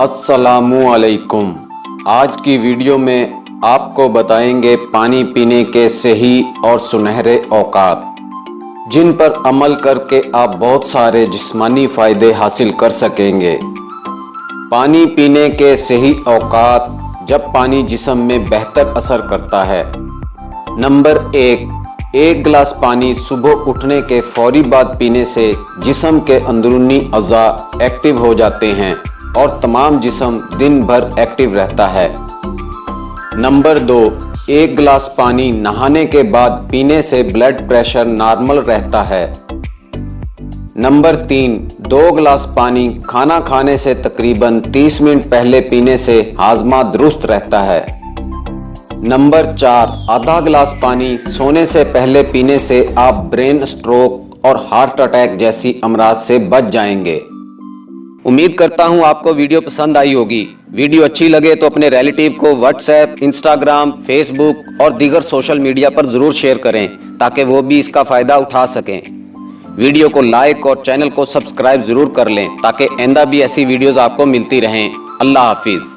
असलकुम आज की वीडियो में आपको बताएँगे पानी पीने के सही और सुनहरे औकात, जिन पर अमल करके आप बहुत सारे जिस्मानी फ़ायदे हासिल कर सकेंगे। पानी पीने के सही औकात जब पानी जिसम में बेहतर असर करता है। नंबर एक एक गिलास पानी सुबह उठने के फौरी बाद पीने से जिसम के अंदरूनी अज़ा एक्टिव हो जाते हैं। और तमाम जिसम दिन भर एक्टिव रहता है। नंबर दो, एक गिलास पानी नहाने के बाद पीने से ब्लड प्रेशर नॉर्मल रहता है। नंबर तीन, दो गिलास पानी खाना खाने से तकरीबन 30 मिनट पहले पीने से हाजमा दुरुस्त रहता है। नंबर चार, आधा गिलास पानी सोने से पहले पीने से आप ब्रेन स्ट्रोक और हार्ट अटैक जैसी अमराज से बच जाएँगे। उम्मीद करता हूँ आपको वीडियो पसंद आई होगी। वीडियो अच्छी लगे तो अपने रिलेटिव को व्हाट्सएप इंस्टाग्राम फेसबुक और दीगर सोशल मीडिया पर ज़रूर शेयर करें, ताकि वो भी इसका फ़ायदा उठा सकें। वीडियो को लाइक और चैनल को सब्सक्राइब ज़रूर कर लें, ताकि आंदा भी ऐसी वीडियोज़ आपको मिलती रहें। अल्लाह हाफिज़।